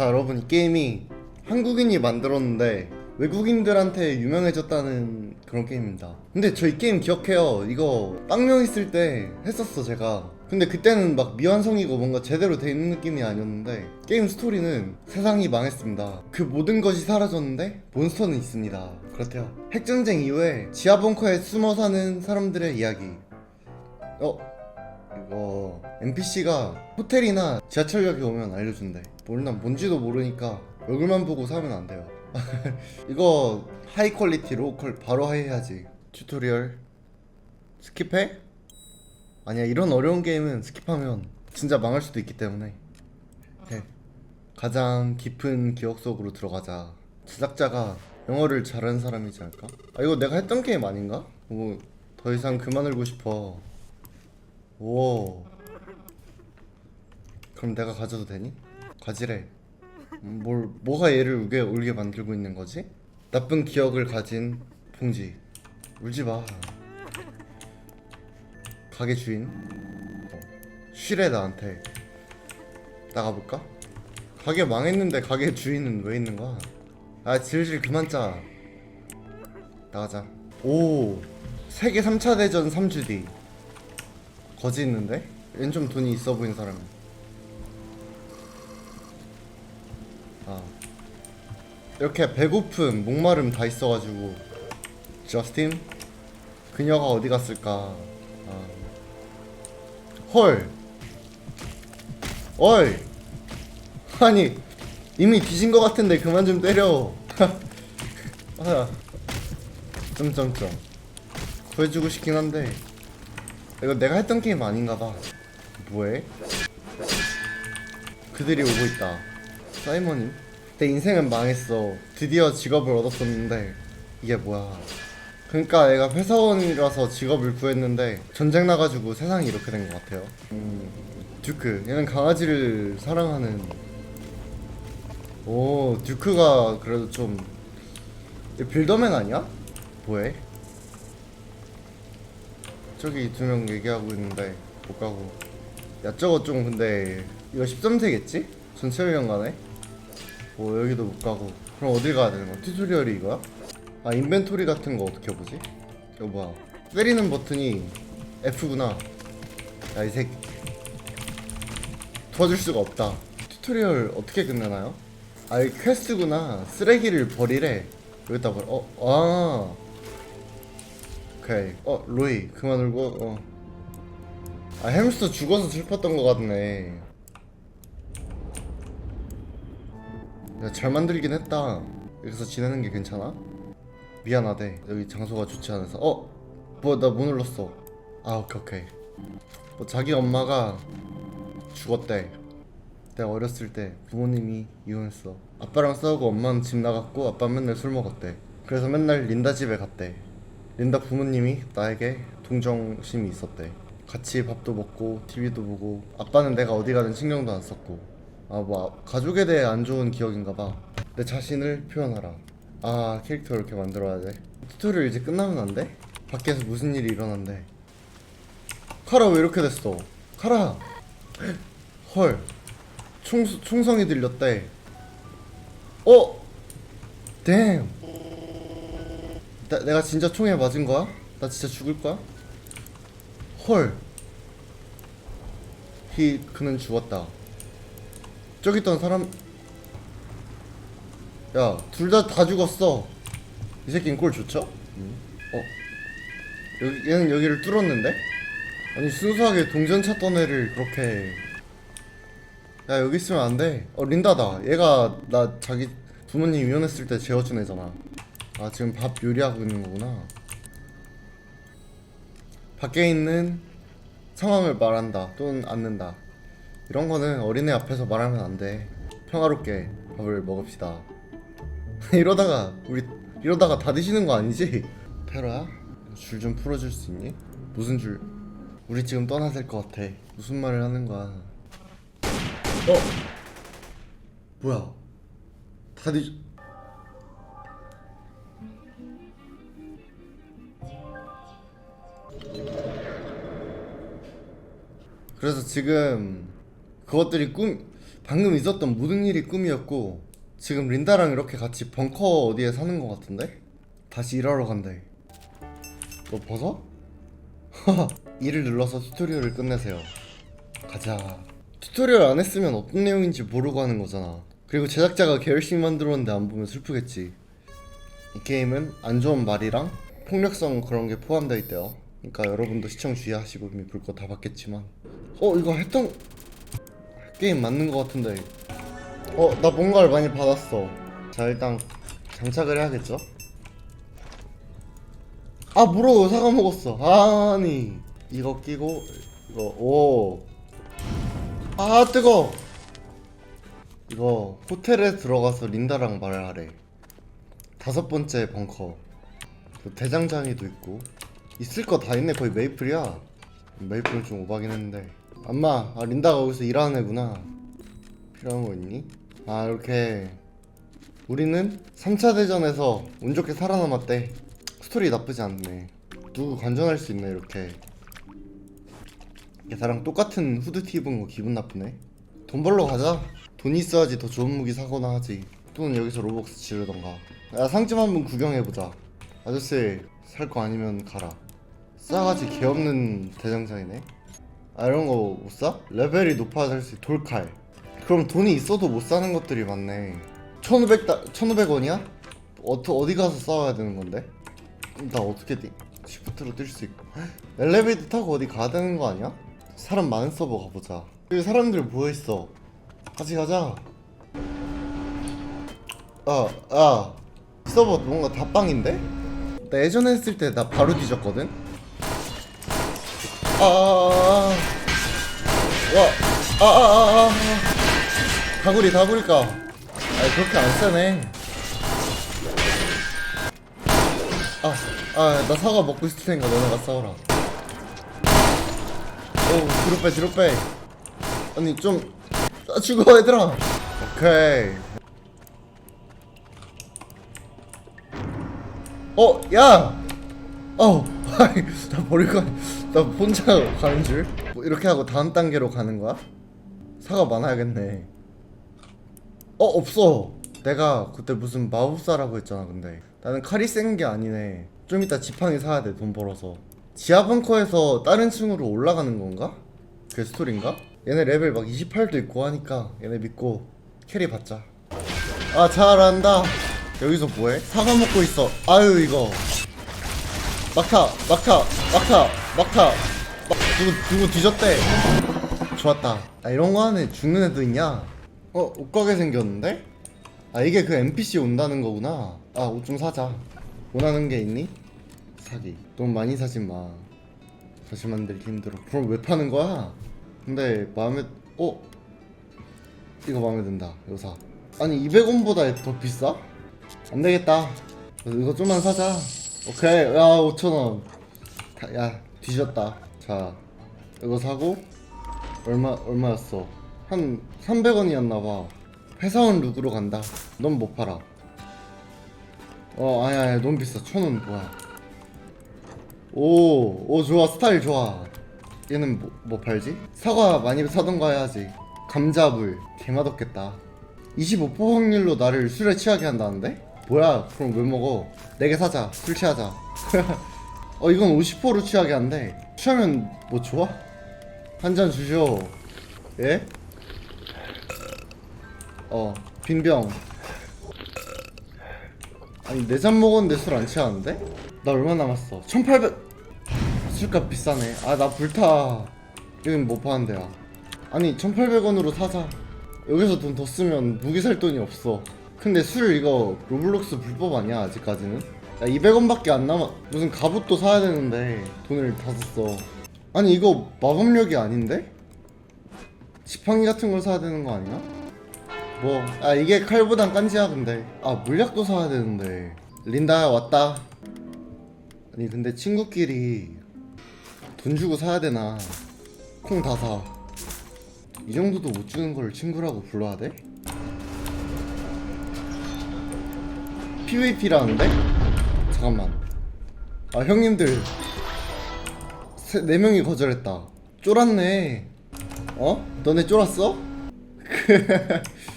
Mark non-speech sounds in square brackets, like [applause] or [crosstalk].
자 여러분 이 게임이 한국인이 만들었는데 외국인들한테 유명해졌다는 그런 게임입니다. 근데 저 이 게임 기억해요. 이거 빵명 있을 때 했었어 제가. 근데 그때는 막 미완성이고 뭔가 제대로 돼 있는 느낌이 아니었는데 게임 스토리는 세상이 망했습니다. 그 모든 것이 사라졌는데 몬스터는 있습니다. 그렇대요. 핵전쟁 이후에 지하 벙커에 숨어 사는 사람들의 이야기. 어? 이거 NPC가 호텔이나 지하철역에 오면 알려준대. 몰라 뭔지도 모르니까 얼굴만 보고 사면 안 돼요. [laughs] 이거 하이 퀄리티 퀄 바로 해야지. 튜토리얼. 스킵해? 아니야 이런 어려운 게임은 스킵하면 진짜 망할 수도 있기 때문에. 해. 가장 깊은 기억 속으로 들어가자. 제작자가 영어를 잘하는 사람이지 않을까? 아 이거 내가 했던 게임 아닌가? 뭐 더 이상 그만 울고 싶어 오. 그럼 내가 가져도 되니? 가지래. 음, 뭘 뭐가 얘를 울게 울게 만들고 있는 거지? 나쁜 기억을 가진 봉지. 울지 마. 가게 주인. 어, 쉬래 나한테. 나가 볼까? 가게 망했는데 가게 주인은 왜 있는 거야? 아 질질 그만 짜. 나가자. 오. 세계 3차 대전 3주 뒤. 거지 있는데? 얜 좀 돈이 있어 보이는 사람. 아. 이렇게 배고픔, 목마름 다 있어가지고. 저스틴? 그녀가 어디 갔을까? 아. 헐! 어이! 아니, 이미 뒤진 것 같은데 그만 좀 때려. [laughs] 아. 점점점. 구해주고 싶긴 한데. 이거 내가 했던 게임 아닌가 봐. 뭐해? 그들이 오고 있다. 사이먼님? 내 인생은 망했어. 드디어 직업을 얻었었는데 이게 뭐야? 그러니까 얘가 회사원이라서 직업을 구했는데 전쟁 나가지고 세상이 이렇게 된 것 같아요. 음, 듀크. 얘는 강아지를 사랑하는. 오, 듀크가 그래도 좀얘 빌더맨 아니야? 뭐해? 저기 두 명 얘기하고 있는데 못 가고 야 저거 좀 근데 이거 13세겠지? 전체 연간에 뭐 여기도 못 가고 그럼 어딜 가야 되는 거야? 튜토리얼이 이거야? 아 인벤토리 같은 거 어떻게 보지? 이거 뭐야 때리는 버튼이 F구나 야 이 새끼 도와줄 수가 없다 튜토리얼 어떻게 끝내나요? 아이 퀘스트구나 쓰레기를 버리래 여기다 버려 어? 아 오케이. 어, 로이, 그만 울고, 어. 아, 햄스터 죽어서 슬펐던 것 같네. 야, 잘 만들긴 했다. 여기서 지내는 게 괜찮아? 미안하대. 여기 장소가 좋지 않아서. 어? 뭐, 나못 눌렀어. 아, 오케이, 오케이. 뭐, 자기 엄마가 죽었대. 내가 어렸을 때 부모님이 이혼했어. 아빠랑 싸우고 엄마는 집 나갔고 아빠 맨날 술 먹었대. 그래서 맨날 린다 집에 갔대. 린다 부모님이 나에게 동정심이 있었대. 같이 밥도 먹고 TV도 보고 아빠는 내가 어디 가든 신경도 안 썼고 아 뭐 가족에 대해 안 좋은 기억인가 봐. 내 자신을 표현하라. 아 캐릭터 이렇게 만들어야 돼. 튜토리얼 이제 끝나면 안 돼? 밖에서 무슨 일이 일어난대. 카라 왜 이렇게 됐어? 카라. [laughs] 헐. 총 총성이 들렸대. 어? 댐. 나, 내가 진짜 총에 맞은 거야? 나 진짜 죽을 거야? 헐. 히 그는 죽었다. 저기 있던 사람 야, 둘 다 다 죽었어. 이 새끼는 꼴 좋죠? 어. 여기 얘는 여기를 뚫었는데? 아니 순수하게 동전 찾던 애를 그렇게 야 여기 있으면 안 돼. 어 린다다. 얘가 나 자기 부모님 이혼했을 때 재워준 애잖아. 아 지금 밥 요리하고 있는 거구나. 밖에 있는 상황을 말한다 또는 않는다. 이런 거는 어린애 앞에서 말하면 안 돼. 평화롭게 밥을 먹읍시다. [laughs] 이러다가 우리 이러다가 다 드시는 거 아니지? [laughs] 페로야 줄 좀 풀어줄 수 있니? 무슨 줄? 우리 지금 떠나야 될 것 같아. 무슨 말을 하는 거야? 어? 뭐야? 다 뒤. 그래서 지금 그것들이 꿈 방금 있었던 모든 일이 꿈이었고 지금 린다랑 이렇게 같이 벙커 어디에 사는 것 같은데? 다시 일하러 간대. 너 벗어? [laughs] 일을 눌러서 튜토리얼을 끝내세요. 가자. 튜토리얼 안 했으면 어떤 내용인지 모르고 하는 거잖아. 그리고 제작자가 개열심히 만들었는데 안 보면 슬프겠지. 이 게임은 안 좋은 말이랑 폭력성 그런 게 포함되어 있대요 그러니까 여러분도 시청 주의하시고 이미 볼거 다 봤겠지만. 어 이거 했던 게임 맞는 거 같은데. 어 나 뭔가를 많이 받았어. 자 일단 장착을 해야겠죠? 아 뭐라고 사과 먹었어. 아니 이거 끼고 이거 오아 뜨거. 이거 호텔에 들어가서 린다랑 말하래. 다섯 번째 벙커. 그 대장장이도 있고 있을 거 다 있네. 거의 메이플이야. 메이플은 좀 오바긴 했는데. 엄마 아 린다가 여기서 일하는 애구나. 필요한 거 있니? 아 이렇게 우리는 3차 대전에서 운 좋게 살아남았대. 스토리 나쁘지 않네. 누구 관전할 수 있네 이렇게. 얘사랑 똑같은 후드티 입은 거 기분 나쁘네. 돈 벌러 가자. 돈 있어야지 더 좋은 무기 사거나 하지. 또는 여기서 로벅스 지르던가. 야 상점 한번 구경해보자. 아저씨 살 거 아니면 가라 싸가지 개없는 대장장이네 아 이런 거 못 사? 레벨이 있 돌칼 그럼 돈이 있어도 못 사는 것들이 많네 1500, 1500원이야? 어터, 어디 가서 싸워야 되는 건데? 나 어떻게 뛰? 시프트로 뛸 수 있고 엘리베이터 타고 어디 가야 되는 거 아니야? 사람 많은 서버 가보자 여기 사람들 모여있어 같이 가자 아, 아 서버 뭔가 다 빵인데? 나 예전에 했을 때 나 바로 뒤졌거든? 아, 아, 아, 아, 와, 아, 아, 아, 아, 다구리, 다구리까. 아, 그렇게 안 세네. 아, 아, 나 사과 먹고 있을 테니까 너네가 싸워라. 오, 뒤로 빼, 뒤로 빼. 아니, 좀, 아, 죽어, 얘들아. 오케이. 어, 야! 어, [laughs] 아이, 나 버리고, 가- 나 혼자 가는 줄? 뭐 이렇게 하고 다음 단계로 가는 거야? 사과 많아야겠네. 어, 없어. 내가 그때 무슨 마법사라고 했잖아, 근데. 나는 칼이 센 게 아니네. 좀 이따 지팡이 사야 돼, 돈 벌어서. 지하 벙커에서 다른 층으로 올라가는 건가? 그게 스토리인가? 얘네 레벨 막 28도 있고 하니까 얘네 믿고 캐리 받자. 아, 잘한다. 여기서 뭐해? 사과 먹고 있어. 아유, 이거. 막타, 막타, 막타, 막타. 막, 누구, 누구 뒤졌대. 좋았다. 아, 이런 거 하네. 죽는 애도 있냐? 어, 옷가게 생겼는데? 아, 이게 그 NPC 온다는 거구나. 아, 옷 좀 사자. 원하는 게 있니? 사기. 돈 많이 사지 마. 다시 만들기 힘들어. 그럼 왜 파는 거야? 근데 마음에, 어? 이거 마음에 든다. 이거 사. 아니, 200원보다 더 비싸? 안 되겠다. 이거 좀만 사자. 오케이. 야, 5,000원. 다- 야, 뒤졌다. 자, 이거 사고 얼마 얼마였어? 한 300원이었나 봐. 회사원 룩으로 간다. 넌 못 팔아. 어, 아니야, 아니, 너무 비싸. 1,000원 뭐야? 오, 오 좋아. 스타일 좋아. 얘는 뭐, 뭐 팔지? 사과 많이 사던가 해야지. 감자물. 개맛없겠다. 25% 확률로 나를 술에 취하게 한다는데? 뭐야 그럼 왜 먹어 4개 사자 술 취하자 [laughs] 어 이건 50%로 취하게 한대. 취하면 뭐 좋아? 한 잔 주쇼 예? 어 빈병. 아니 4잔 먹었는데 술 안 취하는데? 나 얼마 남았어? 1800 술값 비싸네. 아 나 불타. 여긴 못 파는 데야? 아니 1800원으로 사자. 여기서 돈 더 쓰면 무기 살 돈이 없어. 근데 술 이거 로블록스 불법 아니야 아직까지는? 야 200원밖에 안 남아 무슨 갑옷도 사야 되는데 돈을 다 썼어 아니 이거 마법력이 아닌데? 지팡이 같은 걸 사야 되는 거 아니야? 뭐 아 이게 칼보단 깐지야 근데 아 물약도 사야 되는데 린다야 왔다 아니 근데 친구끼리 돈 주고 사야 되나 콩 다 사 이 정도도 못 주는 걸 친구라고 불러야 돼? PVP라는데? 잠깐만 아 형님들 세, 네 명이 거절했다 쫄았네 어? 너네 쫄았어? [laughs]